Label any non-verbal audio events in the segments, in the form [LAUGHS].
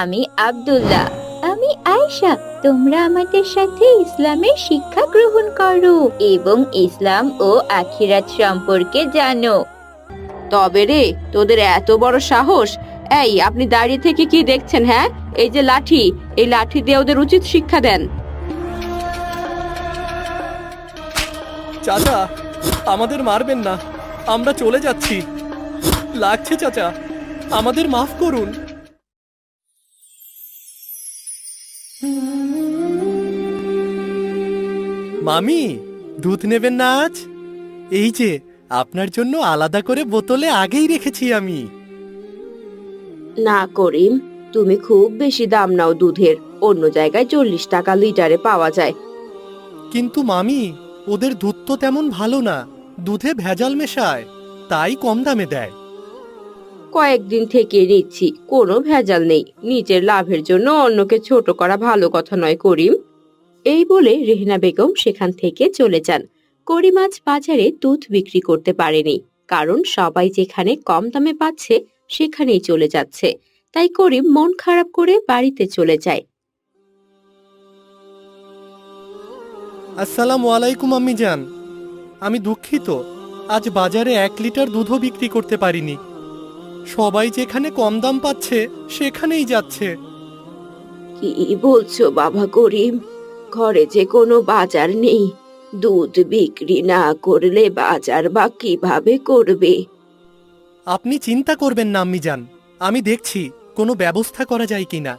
আমি আব্দুল্লাহ। আমি আয়েশা। তোমরা আমাদের সাথে ইসলামের শিক্ষা গ্রহণ করো এবং ইসলাম ও আখিরাত সম্পর্কে জানো। তবে রে তোদের এত বড় সাহস? এই আপনি দাঁড়িয়ে থেকে কি দেখছেন হ্যাঁ? এই যে লাঠি এই লাঠি দিয়ে ওদের উচিত শিক্ষা দেন। চাচা আমাদের মারবেন না। আমরা চলে যাচ্ছি। লাগছে চাচা। আমাদের মাফ করুন। মামি দুধ নেবেন না আজ? এই যে আপনার জন্য আলাদা করে বোতলে আগেই রেখেছি আমি। না করিম তুমি খুব বেশি দাম নাও দুধের। অন্য জায়গায় চল্লিশ টাকা লিটারে পাওয়া যায়। কিন্তু মামি ওদের দুধ তো তেমন ভালো না। দুধে ভেজাল মেশায় তাই কম দামে দেয়। কয়েকদিন থেকে নিচ্ছি। কোনো ভেজাল নেই। নিজের লাভের জন্য অন্যকে ছোট করা ভালো কথা নয়, করিম। এই বলে রেহনা বেগম সেখান থেকে চলে যান। করিম আজ বাজারে দুধ বিক্রি করতে পারেনি, কারণ সবাই যেখানে কম দামে পাচ্ছে, সেখানেই চলে যাচ্ছে। তাই করিম মন খারাপ করে বাড়িতে চলে যায়। আসসালামু আলাইকুম আম্মি জান আমি দুঃখিত। আজ বাজারে এক লিটার দুধও বিক্রি করতে পারিনি। সবাই যেখানে কম দাম পাচ্ছে সেখানেই যাচ্ছে। কি বলছো বাবা করিম? ঘরে যে কোনো বাজার নেই। দুধ বিক্রি না করলে বাজার বা কীভাবে করবে? আপনি চিন্তা করবেন না জান আমি দেখছি কোনো ব্যবস্থা করা যায় কিনা।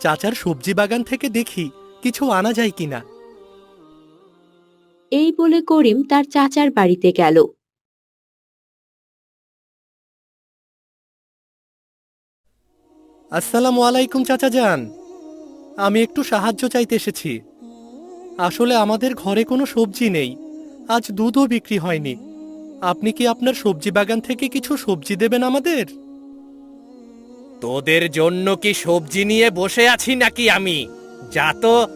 চাচার সবজি বাগান থেকে দেখি কিছু আনা যায় কিনা। এই বলে করিম তার চাচার বাড়িতে গেল। আসসালামু আলাইকুম চাচা যান আমি একটু সাহায্য চাইতে এসেছি। আসলে আমাদের ঘরে কোনো সবজি নেই। আজ দুধও বিক্রি হয়নি। আপনি কি আপনার সবজি বাগান থেকে কিছু সবজি দেবেন আমাদের? তোদের জন্য কি সবজি নিয়ে বসে আছি নাকি আমি? যা তো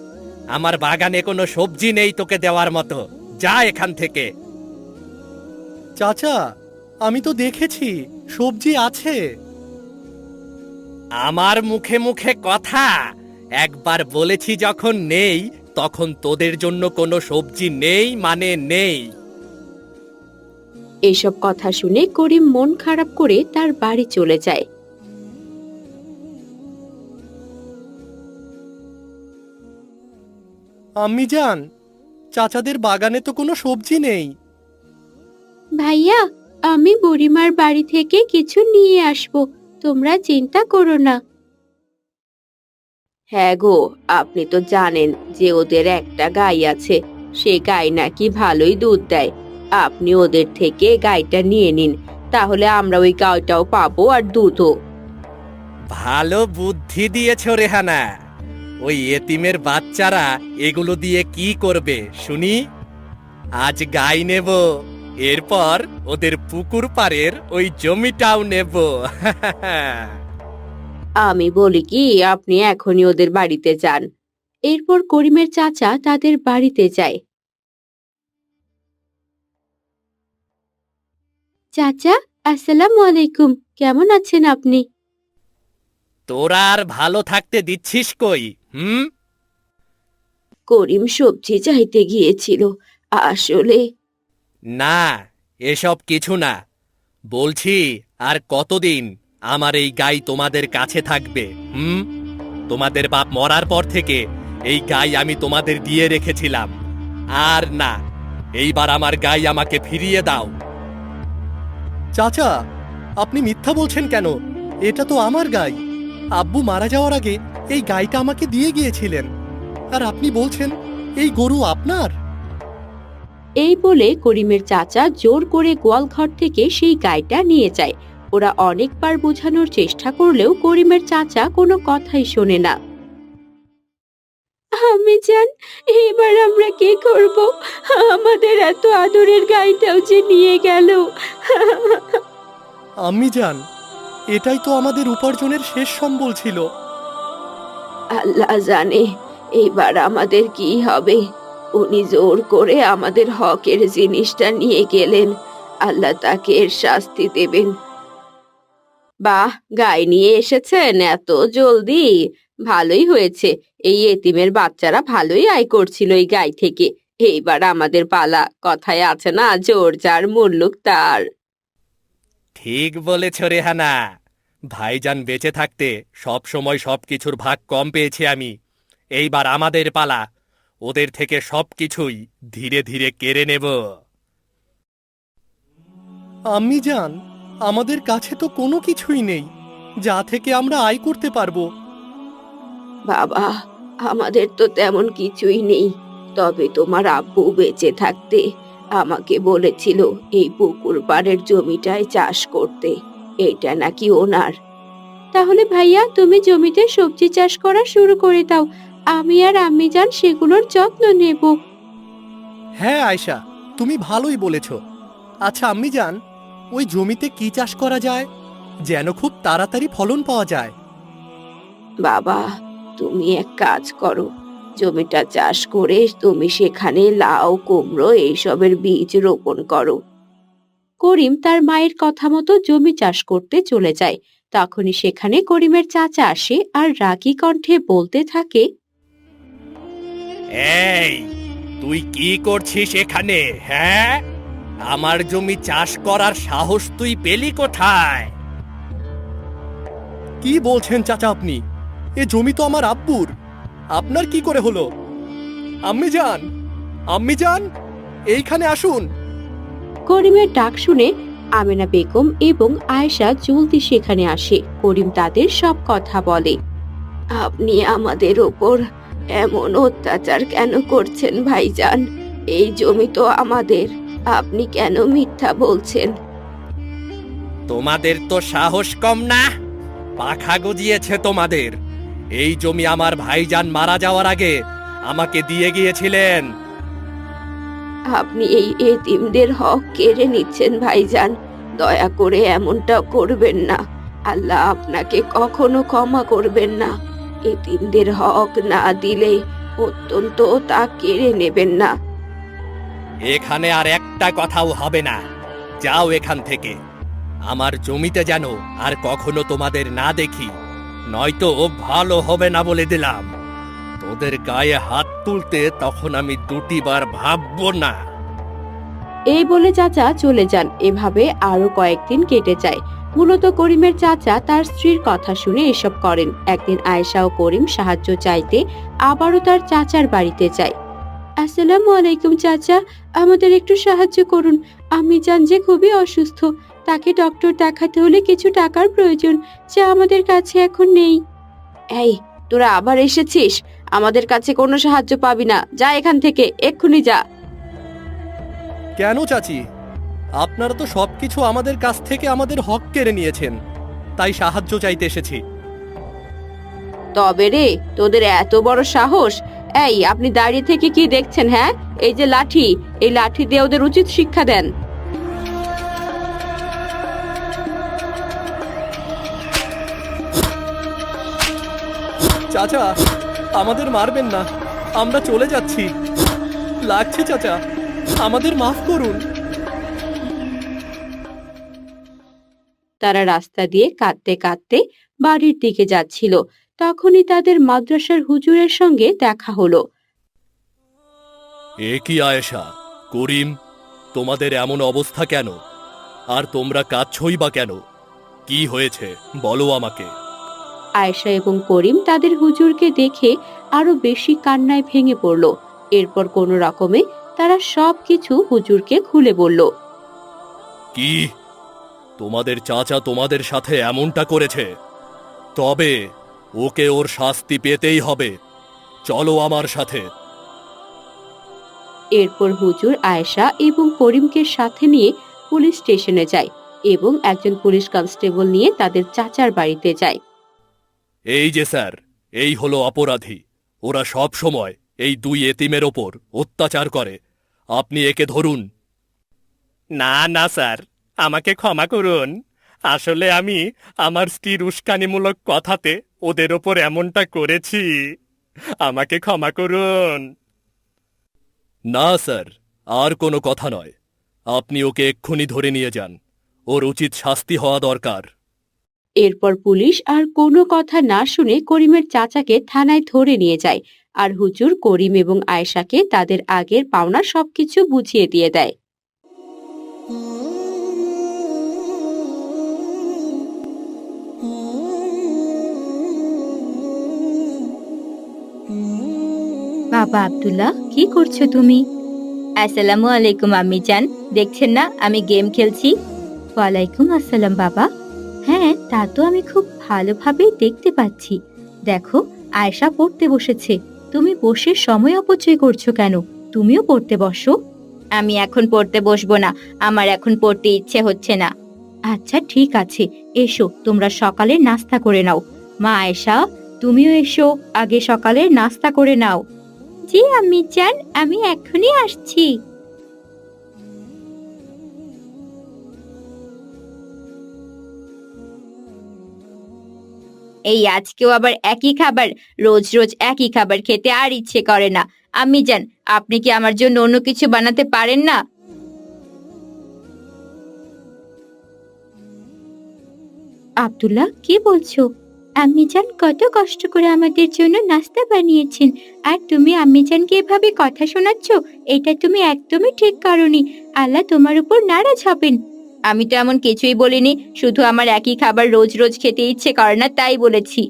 আমার বাগানে কোনো সবজি নেই তোকে দেওয়ার মতো। যা এখান থেকে। চাচা আমি তো দেখেছি সবজি আছে। আমার মুখে মুখে কথা। একবার বলেছি যখন নেই তখন তোদের জন্য কোনো সবজি নেই মানে নেই। এসব কথা শুনে করিম মন খারাপ করে তার বাড়ি চলে যায়। আম্মি যান চাচাদের বাগানে তো কোনো সবজি নেই। ভাইয়া আমি বুড়িমার বাড়ি থেকে কিছু নিয়ে আসব। তোমরা চিন্তা করো না। হ্যাঁ গো আপনি তো জানেন যে ওদের একটা গাই আছে সে গাই নাকি ভালোই দুধ দেয়। আপনি ওদের থেকে গাইটা নিয়ে নিন তাহলে আমরা ওই গাইটাও পাবো আর দুধও। ভালো বুদ্ধি দিয়েছ রেহানা। ওই এতিমের বাচ্চারা এগুলো দিয়ে কি করবে শুনি? আজ গাই নেব। এরপর ওদের পুকুর পাড়ের ওই জমিটাও নেব। আমি বলি কি আপনি এখনই ওদের বাড়িতে যান। এরপর করিমের চাচা তাদের বাড়িতে যায়। চাচা আসসালামু আলাইকুম। কেমন আছেন আপনি? তোরা আর ভালো থাকতে দিচ্ছিস কই হুম? করিম সবজি চাইতে গিয়েছিল। আসলে না, এসব কিছু না। বলছি, আর কতদিন আমার এই গাই তোমাদের কাছে থাকবে, হুম? তোমাদের বাপ মরার পর থেকে এই গাই আমি তোমাদের দিয়ে রেখেছিলাম। আর না, এইবার আমার গাই আমাকে ফিরিয়ে দাও। চাচা, আপনি মিথ্যা বলছেন কেন? এটা তো আমার গাই। আব্বু মারা যাওয়ার আগে এই গাইটা আমাকে দিয়ে গিয়েছিলেন। আর আপনি বলছেন, এই গরু আপনার? এই বলে করিমের চাচা জোর করে গোয়ালঘর থেকে সেই গাইটা নিয়ে যায়। ওরা অনেকবার বোঝানোর চেষ্টা করলেও করিমের চাচা কোনো কথাই শোনে না। আমি জান এবার আমরা কি করব? আমাদের এত আদরের গাইটাও যে নিয়ে গেল। আম্মি যান এটাই তো আমাদের উপার্জনের শেষ সম্বল ছিল। আল্লাহ জানে এবার আমাদের কি হবে। উনি জোর করে আমাদের হকের জিনিসটা নিয়ে গেলেন। আল্লাহ তাকে এর শাস্তি দেবেন। বাহ, গাই নিয়ে এসেছেন, এত জলদি। ভালোই হয়েছে, এই এতিমের বাচ্চারা ভালোই আয় করছিল এই গাই থেকে। এইবার আমাদের পালা কথায় আছে না, জোর যার মুল্লুক তার। ঠিক বলেছ রেহানা। ভাইজান বেঁচে থাকতে সব সময় সব কিছুর ভাগ কম পেয়েছি আমি। এইবার আমাদের পালা ওদের থেকে সব কিছুই ধীরে ধীরে কেড়ে নেব। আমি জান আমাদের কাছে তো কোনো কিছুই নেই যা থেকে আমরা আয় করতে পারব। বাবা আমাদের তো তেমন কিছুই নেই। তবে তোমার আব্বু বেঁচে থাকতে আমাকে বলেছিল এই পুকুর পাড়ের জমিটায় চাষ করতে এটা নাকি ওনার। তাহলে ভাইয়া তুমি জমিতে সবজি চাষ করা শুরু করে দাও আমি আর আমি যান সেগুলোর যত্ন নেব। হ্যাঁ আয়শা তুমি ভালোই বলেছ। আচ্ছা আম্মি যান ওই জমিতে কি চাষ করা যায়? যেন খুব তাড়াতাড়ি ফলন পাওয়া যায়। বাবা তুমি এক কাজ করো। জমিটা চাষ করে তুমি সেখানে লাউ কুমড়ো এইসবের বীজ রোপণ করো। করিম তার মায়ের কথা মতো জমি চাষ করতে চলে যায়। তখনই সেখানে করিমের চাচা আসে আর রাগী কণ্ঠে বলতে থাকে এই তুই কি করছিস এখানে হ্যাঁ? আমার জমি চাষ করার সাহস তুই পেলি কোথায়? কি বলছেন চাচা আপনি? এ জমি তো আমার আব্বুর। আপনার কি করে হলো? আম্মি যান আম্মি যান এইখানে আসুন। করিমের ডাক শুনে আমেনা বেগম এবং আয়েশা জলদি সেখানে আসে। করিম তাদের সব কথা বলে। আপনি আমাদের ওপর এমন অত্যাচার কেন করছেন ভাইজান? এই জমি তো আমাদের। আপনি কেন মিথ্যা বলছেন? তোমাদের তো সাহস কম না? পাখা গজিয়েছে তোমাদের। এই জমি আমার ভাইজান মারা যাওয়ার আগে আমাকে দিয়ে গিয়েছিলেন। আপনি এই এতিমদের হক কেড়ে নিচ্ছেন ভাইজান। দয়া করে এমনটা করবেন না। আল্লাহ আপনাকে কখনো ক্ষমা করবেন না। এতিমদের হক না দিলে অত্যন্ত তা কেড়ে নেবেন না। এখানে আর একটা কথাও হবে না। যাও এখান থেকে। আমার জমিতে যেন আর কখনো তোমাদের না দেখি নয়তো ভালো হবে না বলে দিলাম। তোদের গায়ে হাত তুলতে তখন আমি দুটিবার ভাববো না। এই বলে চাচা চলে যান। এভাবে আরও কয়েকদিন কেটে যায়। মূলত করিমের চাচা তার স্ত্রীর কথা শুনে এসব করেন। একদিন আয়েশা ও করিম সাহায্য চাইতে আবারও তার চাচার বাড়িতে যায়। আসসালামু আলাইকুম চাচা, আমাদের একটু সাহায্য করুন। আমি জান যে খুবই অসুস্থ, তাকে ডক্টর দেখাতে হলে কিছু টাকার প্রয়োজন যা আমাদের কাছে এখন নেই। এই, তোরা আবার এসেছিস? আমাদের কাছে কোনো সাহায্য পাবি না। যা এখান থেকে, এক্ষুনি যা। কেন চাচি? আপনারা তো সবকিছু আমাদের কাছ থেকে আমাদের হক কেড়ে নিয়েছেন। তাই সাহায্য চাইতে এসেছি। তবে রে তোদের এত বড় সাহস? এই আপনি দাঁড়িয়ে থেকে কি দেখছেন হ্যাঁ? এই যে লাঠি এই লাঠি দিয়ে ওদের উচিত শিক্ষা দেন। চাচা আমাদের মারবেন না। আমরা চলে যাচ্ছি। লাগছে চাচা। আমাদের মাফ করুন। তারা রাস্তা দিয়ে কাঁদতে কাঁদতে বাড়ির দিকে যাচ্ছিল। তখনই তাদের মাদ্রাসার হুজুরের সঙ্গে দেখা হলো। এ কি আয়েশা? করিম তোমাদের এমন অবস্থা কেন? আর তোমরা কাঁদছই বা কেন? কি হয়েছে? বলো আমাকে। আয়েশা এবং করিম তাদের হুজুরকে দেখে আরও বেশি কান্নায় ভেঙে পড়ল। এরপর কোনো রকমে তারা সবকিছু হুজুরকে খুলে বলল। কি? তোমাদের চাচা তোমাদের সাথে এমনটা করেছে। তবে ওকে ওর শাস্তি পেতেই হবে। চলো আমার সাথে। এরপর হুজুর আয়েশা এবং করিমকে সাথে নিয়ে পুলিশ স্টেশনে যায় এবং একজন পুলিশ কনস্টেবল নিয়ে তাদের চাচার বাড়িতে যায়। এই যে স্যার এই হলো অপরাধী। ওরা সব সময় এই দুই এতিমের ওপর অত্যাচার করে। আপনি একে ধরুন। না না স্যার। আমাকে ক্ষমা করুন। আসলে আমি আমার স্ত্রীর উস্কানিমূলক কথাতে ওদের ওপর এমনটা করেছি। আমাকে ক্ষমা করুন। না স্যার আর কোনো কথা নয়। আপনি ওকে এক্ষুনি ধরে নিয়ে যান। ওর উচিত শাস্তি হওয়া দরকার। এরপর পুলিশ আর কোনো কথা না শুনে করিমের চাচাকে থানায় ধরে নিয়ে যায়। আর হুজুর করিম এবং আয়েশাকে তাদের আগের পাওনা সবকিছু বুঝিয়ে দিয়ে দেয়। বাবা আব্দুল্লাহ কি করছ তুমি? আসসালামু আলাইকুম আম্মি জান দেখছেন না আমি গেম খেলছি। ওয়ালাইকুম আসসালাম বাবা। হ্যাঁ তা তো আমি খুব ভালোভাবেই দেখতে পাচ্ছি। দেখো আয়শা পড়তে বসেছে। তুমি বসে সময় অপচয় করছ কেন? তুমিও পড়তে বসো। আমি এখন পড়তে বসবো না। আমার এখন পড়তে ইচ্ছে হচ্ছে না। আচ্ছা ঠিক আছে। এসো তোমরা সকালে নাস্তা করে নাও। মা আয়েশা তুমিও এসো আগে সকালে নাস্তা করে নাও। জি আম্মি চান, আমি এখনই আসছি। এই আজকেও আবার একই খাবার, রোজ রোজ একই খাবার খেতে আর ইচ্ছে করে না। আমি জান, আপনি কি আমার জন্য অন্য কিছু বানাতে পারেন না? আব্দুল্লাহ, কি বলছো? আম্মিজান কত কষ্ট করে আমাদের জন্য নাস্তা বানিয়েছেন। আর তুমি আম্মিজানকে এভাবে কথা শোনাচ্ছ এটা তুমি একদমই ঠিক করনি। আল্লাহ তোমার উপর নারাজ হবেন। আমি তো এমন কিছুই বলিনি শুধু আমার একই খাবার রোজ রোজ খেতে ইচ্ছে করে না তাই বলেছি।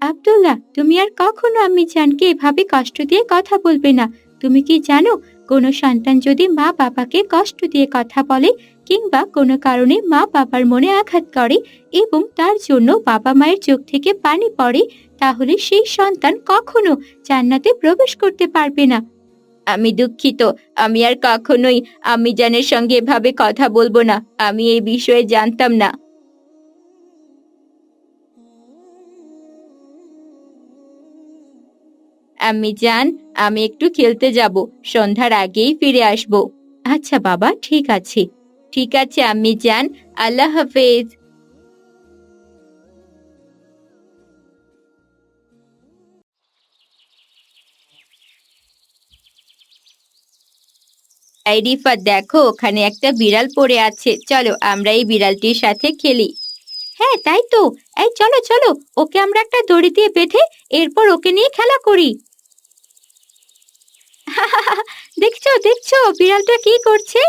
আব্দুল্লাহ তুমি আর কখনো আম্মিজানকে এভাবে কষ্ট দিয়ে কথা বলবে না। তুমি কি জানো কোনো সন্তান যদি মা বাবাকে কষ্ট দিয়ে কথা বলে কিংবা কোনো কারণে মা বাবার মনে আঘাত করে এবং তার জন্য বাবা মায়ের চোখ থেকে পানি পড়ে তাহলে সেই সন্তান কখনো জান্নাতে প্রবেশ করতে পারবে না। আমি দুঃখিত আমি আর কখনোই আমি জানের সঙ্গে এভাবে কথা বলব না আমি এই বিষয়ে জানতাম না। আমি জান আমি একটু খেলতে যাব সন্ধ্যার আগেই ফিরে আসব। আচ্ছা বাবা ঠিক আছে। ঠিক আছে আমি জান। আল্লাহ হাফেজ। এই দেখো, ওখানে একটা বিড়াল পড়ে আছে। চলো, আমরা এই বিড়ালটির সাথে খেলি। হ্যাঁ তাই তো। এই, চলো চলো, ওকে আমরা একটা দড়ি দিয়ে বেঁধে এরপর ওকে নিয়ে খেলা করি। [LAUGHS] দেখছ দেখছ, বিড়ালটা কি করছে?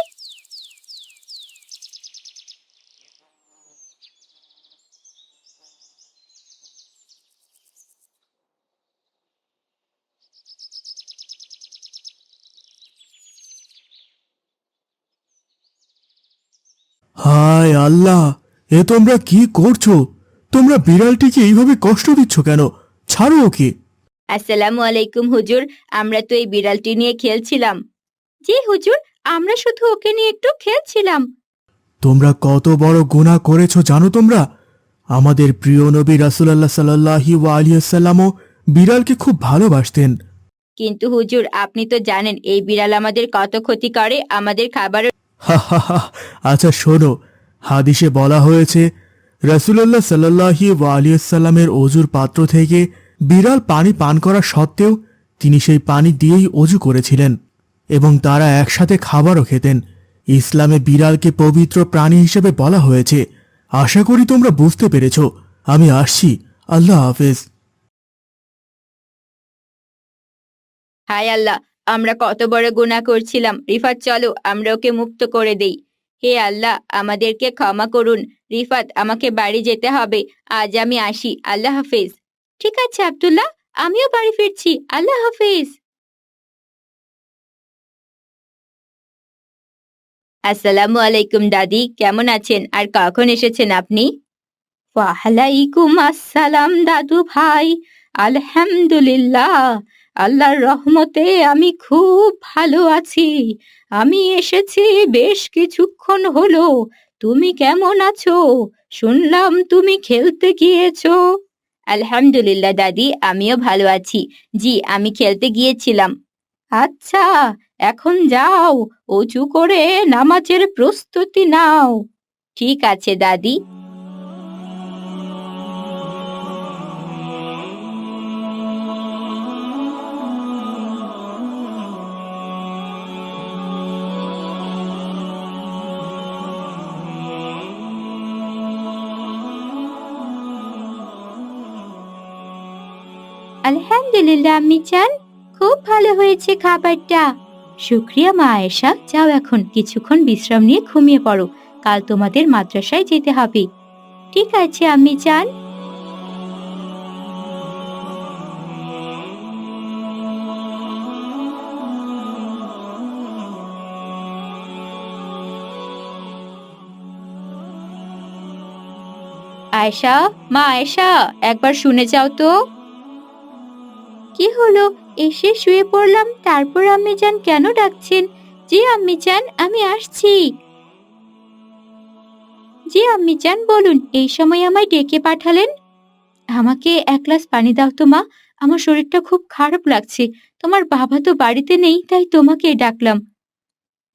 হায় আল্লাহ এ তোমরা কি করছ? তোমরা বিড়ালটিকে এইভাবে কষ্ট দিচ্ছ কেন? ছাড়ো ওকে। আসসালামু আলাইকুম হুজুর আমরা তো এই বিড়ালটি নিয়ে খেলছিলাম। জি হুজুর আমরা শুধু ওকে নিয়ে একটু খেলছিলাম। তোমরা কত বড় গুনাহ করেছ জানো তোমরা? আমাদের প্রিয় নবী রাসুলাল্লাহ সাল্লাহি আলিয়াল্লামও বিড়ালকে খুব ভালোবাসতেন। কিন্তু হুজুর আপনি তো জানেন এই বিড়াল আমাদের কত ক্ষতি করে আমাদের খাবারের হা হা হা। আচ্ছা শোনো। হাদিসে বলা হয়েছে, রাসুলাল্লাহ সাল্লাহি আলিয়াল্লামের অজুর পাত্র থেকে বিড়াল পানি পান করা সত্ত্বেও তিনি সেই পানি দিয়েই অজু করেছিলেন এবং তারা একসাথে খাবারও খেতেন। ইসলামে বিড়ালকে পবিত্র প্রাণী হিসেবে বলা হয়েছে। আশা করি তোমরা বুঝতে পেরেছ। আমি আসছি। আল্লাহ হাফেজ। হায় আল্লাহ আমরা কত বড় গুনাহ করছিলাম। রিফাত, চলো আমরা ওকে মুক্ত করে দেই। হে আল্লাহ, আমাদেরকে ক্ষমা করুন। রিফাত, আমাকে বাড়ি যেতে হবে। আজ আমি আসি। আল্লাহ হাফেজ। ঠিক আছে, আব্দুল্লাহ। আমিও বাড়ি ফিরছি। আল্লাহ হাফেজ। আসসালামু আলাইকুম, দাদি। কেমন আছেন? আর কখন এসেছেন আপনি? ওয়ালাইকুম আসসালাম, দাদু ভাই। আলহামদুলিল্লাহ। আল্লাহর রহমতে আমি খুব ভালো আছি। আমি এসেছি বেশ কিছুক্ষণ হলো। তুমি কেমন আছো? শুনলাম তুমি খেলতে গিয়েছো। আলহামদুলিল্লাহ দাদি, আমিও ভালো আছি। জি, আমি খেলতে গিয়েছিলাম। আচ্ছা এখন যাও, উঁচু করে নামাজের প্রস্তুতি নাও। ঠিক আছে দাদি। আলহামদুলিল্লাহ, আম্মি চান। খুব ভালো হয়েছে খাবারটা। শুক্রিয়া, মা আয়েশা যাও এখন, কিছুক্ষণ বিশ্রাম নিয়ে ঘুমিয়ে পড়ো। কাল তোমাদের মাদ্রাসায় যেতে হবে। ঠিক আছে, আম্মি চান। আয়েশা, মা আয়েশা, একবার শুনে যাও তো। কি হলো? এসে শুয়ে পড়লাম, তারপর আম্মি যান কেন ডাকছেন? জি আম্মি যান আমি আসছি। জি আম্মি যান বলুন, এই সময় আমায় ডেকে পাঠালেন? আমাকে এক গ্লাস পানি দাও তো, মা। আমার শরীরটা খুব খারাপ লাগছে। তোমার বাবা তো বাড়িতে নেই, তাই তোমাকে ডাকলাম।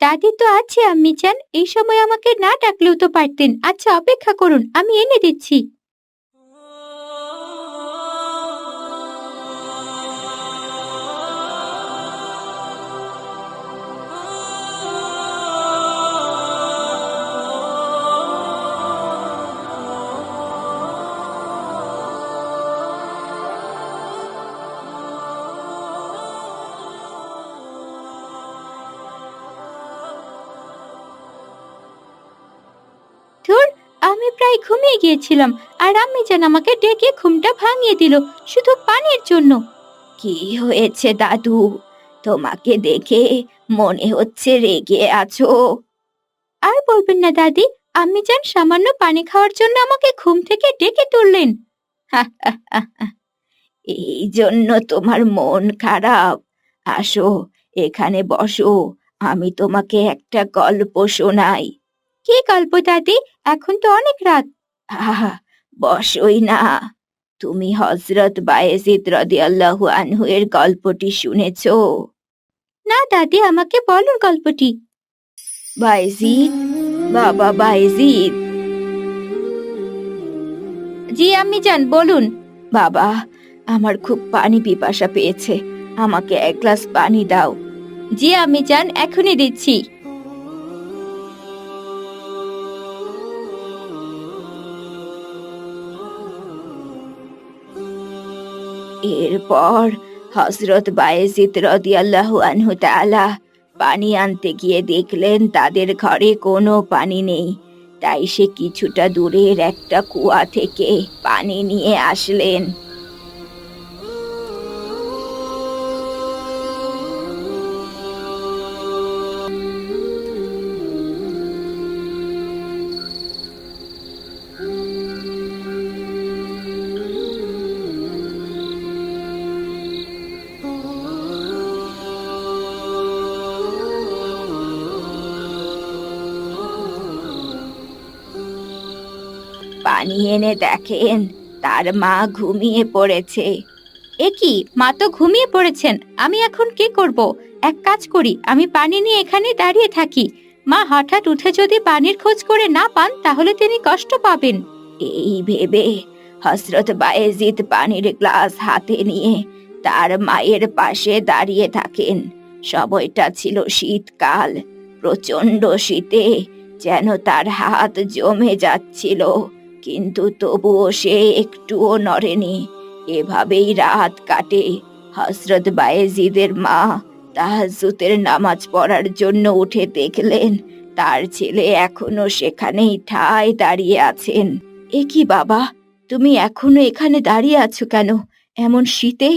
দাদি তো আছে আম্মি যান এই সময় আমাকে না ডাকলেও তো পারতেন। আচ্ছা অপেক্ষা করুন, আমি এনে দিচ্ছি। প্রায় ঘুমিয়ে গিয়েছিলাম আর আমি যেন আমাকে ডেকে ঘুমটা ভাঙিয়ে দিল, শুধু পানির জন্য। কি হয়েছে দাদু? তোমাকে দেখে মনে হচ্ছে রেগে আছো। আর বলবেন না দাদি আমি যান সামান্য পানি খাওয়ার জন্য আমাকে ঘুম থেকে ডেকে তুললেন। [LAUGHS] এই জন্য তোমার মন খারাপ। আসো, এখানে বসো। আমি তোমাকে একটা গল্প শোনাই। কি গল্প দাদি এখন তো অনেক রাত। আহা, বসই না। তুমি হজরত বায়েজিদ রদিয়াল্লাহু আনহু এর গল্পটি শুনেছ? না দাদি, আমাকে বলুন গল্পটি। বায়েজিদ, বাবা বায়েজিদ। জি, আমি যান বলুন। বাবা, আমার খুব পানি পিপাসা পেয়েছে। আমাকে এক গ্লাস পানি দাও। জি, আমি যান এখনই দিচ্ছি। এরপর হজরত বায়েজিদ রদিয়াল্লাহু আনহু তালা পানি আনতে গিয়ে দেখলেন তাদের ঘরে কোনো পানি নেই। তাই সে কিছুটা দূরের একটা কুয়া থেকে পানি নিয়ে আসলেন। দেখেন, তার মা ঘুমিয়ে পড়েছে। এ কি? মা তো ঘুমিয়ে পড়েছেন। আমি এখন কি করব? এক কাজ করি, আমি পানি নিয়ে এখানে দাঁড়িয়ে থাকি। মা হঠাৎ উঠে যদি পানির খোঁজ করে না পান, তাহলে তিনি কষ্ট পাবেন। এই ভেবে হসরত বায়েজিদ পানির গ্লাস হাতে নিয়ে তার মায়ের পাশে দাঁড়িয়ে থাকেন। সময়টা ছিল শীতকাল প্রচণ্ড শীতে যেন তার হাত জমে যাচ্ছিল। কিন্তু তবুও সে একটুও নড়েনি। এভাবেই রাত কাটে। হজরত বায়েজিদের মা তাহাজুতের নামাজ পড়ার জন্য উঠে দেখলেন, তার ছেলে এখনও সেখানেই ঠায় দাঁড়িয়ে আছেন। এ কি বাবা, তুমি এখনও এখানে দাঁড়িয়ে আছো কেন? এমন শীতে?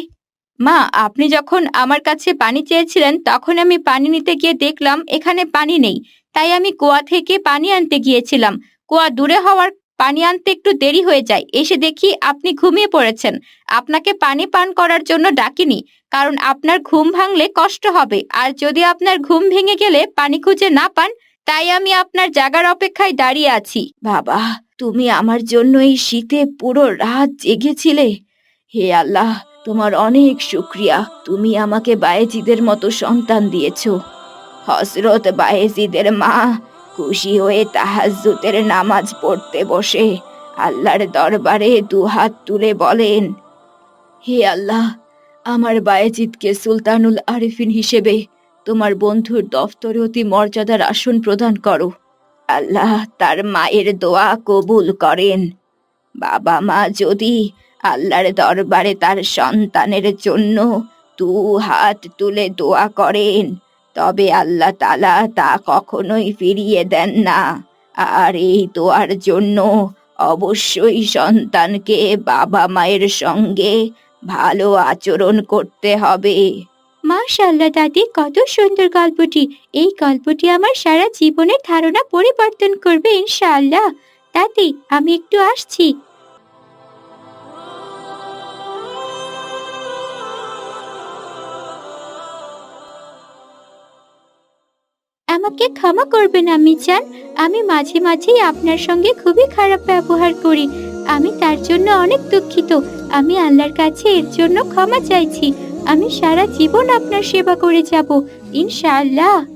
মা, আপনি যখন আমার কাছে পানি চেয়েছিলেন, তখন আমি পানি নিতে গিয়ে দেখলাম এখানে পানি নেই। তাই আমি কুয়া থেকে পানি আনতে গিয়েছিলাম। কুয়া দূরে হওয়ার পানি আনতে একটু দেরি হয়ে যায়। এসে দেখি আপনি ঘুমিয়ে পড়েছেন। আপনাকে পানি পান করার জন্য ডাকিনি, কারণ আপনার ঘুম ভাঙলে কষ্ট হবে। আর যদি আপনার ঘুম ভেঙে গেলে পানি খুঁজে না পান, তাই আমি আপনার জাগার অপেক্ষায় দাঁড়িয়ে আছি। বাবা, তুমি আমার জন্য এই শীতে পুরো রাত জেগেছিলে। হে আল্লাহ, তোমার অনেক শুক্রিয়া। তুমি আমাকে বায়েজিদের মতো সন্তান দিয়েছ। হজরত বায়েজিদের মা খুশি হয়ে তাহাজ্জুদের নামাজ পড়তে বসে। আল্লাহর দরবারে দুহাত তুলে বলেন, হে আল্লাহ, আমার বায়েজিদকে সুলতানুল আরিফিন হিসেবে তোমার বন্ধুর দফতরে অতি মর্যাদার আসন প্রদান করো। আল্লাহ তার মায়ের দোয়া কবুল করেন। বাবা মা যদি আল্লাহর দরবারে তার সন্তানের জন্য দু হাত তুলে দোয়া করেন তবে আল্লাহ তালা তা কখনোই ফিরিয়ে দেন না। আর এই দোয়ার জন্য অবশ্যই সন্তানকে বাবা মায়ের সঙ্গে ভালো আচরণ করতে হবে। মাশাআল্লাহ দাদি, কত সুন্দর গল্পটি। এই গল্পটি আমার সারা জীবনের ধারণা পরিবর্তন করবে ইনশাআল্লাহ। দাদি, আমি একটু আসছি। আমাকে ক্ষমা করবেন, আমি চান। আমি মাঝে মাঝেই আপনার সঙ্গে খুবই খারাপ ব্যবহার করি। আমি তার জন্য অনেক দুঃখিত। আমি আল্লাহর কাছে এর জন্য ক্ষমা চাইছি। আমি সারা জীবন আপনার সেবা করে যাব। ইনশাআল্লাহ।